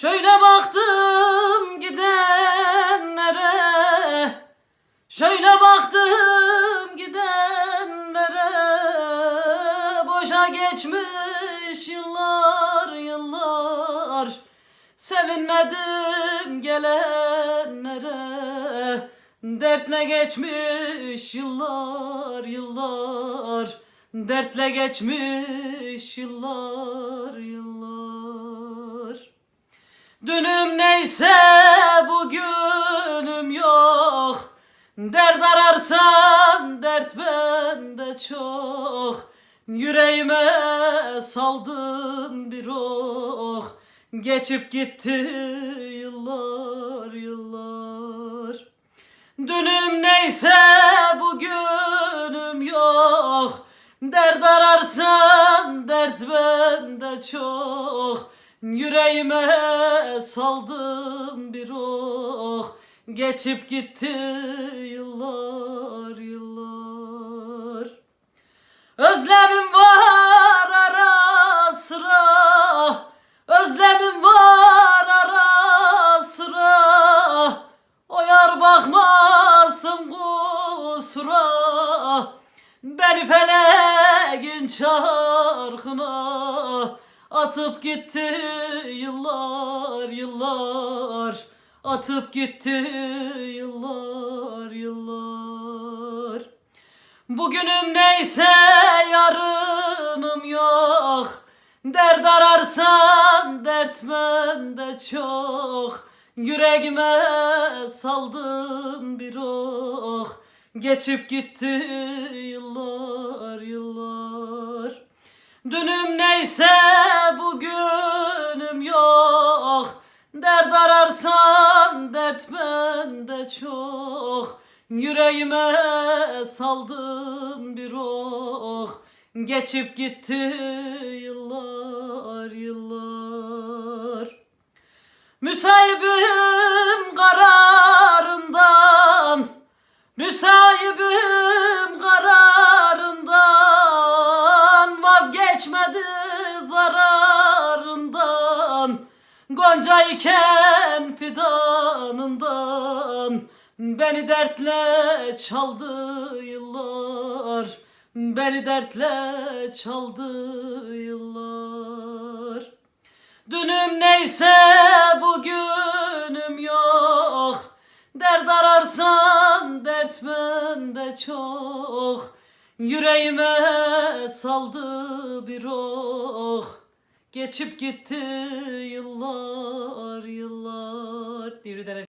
Şöyle baktım gidenlere. Şöyle baktım gidenlere. Boşa geçmiş yıllar yıllar. Sevinmedim gelenlere. Dertle geçmiş yıllar yıllar. Dertle geçmiş yıllar yıllar Dünüm neyse bugünüm yok. Dert ararsan dert bende çok. Yüreğime saldın bir ok Geçip gitti yıllar yıllar. Dünüm neyse bugünüm yok. Dert ararsan dert bende çok Yüreğime saldın bir ok Geçip gitti yıllar yıllar. Özlemim var ara sıra. Özlemim var ara sıra. O yar bakmasın kusura. Beni feleğin çarkına Atıp gitti yıllar yıllar. Atıp gitti yıllar yıllar. Bugünüm neyse yarınım yok. Dert ararsan dert bende çok. Yüreğime saldın bir ok Geçip gitti yıllar Dert ararsan dert bende çok. Yüreğime saldın bir ok Geçip gitti yıllar yıllar. Müsahibim Gonca iken fidanından Beni dertle çaldı yıllar. Beni dertle çaldı yıllar. Dünüm neyse bugünüm yok. Dert ararsan dert bende çok. Yüreğime saldı bir ok Geçip gitti yıllar yıllar. Divri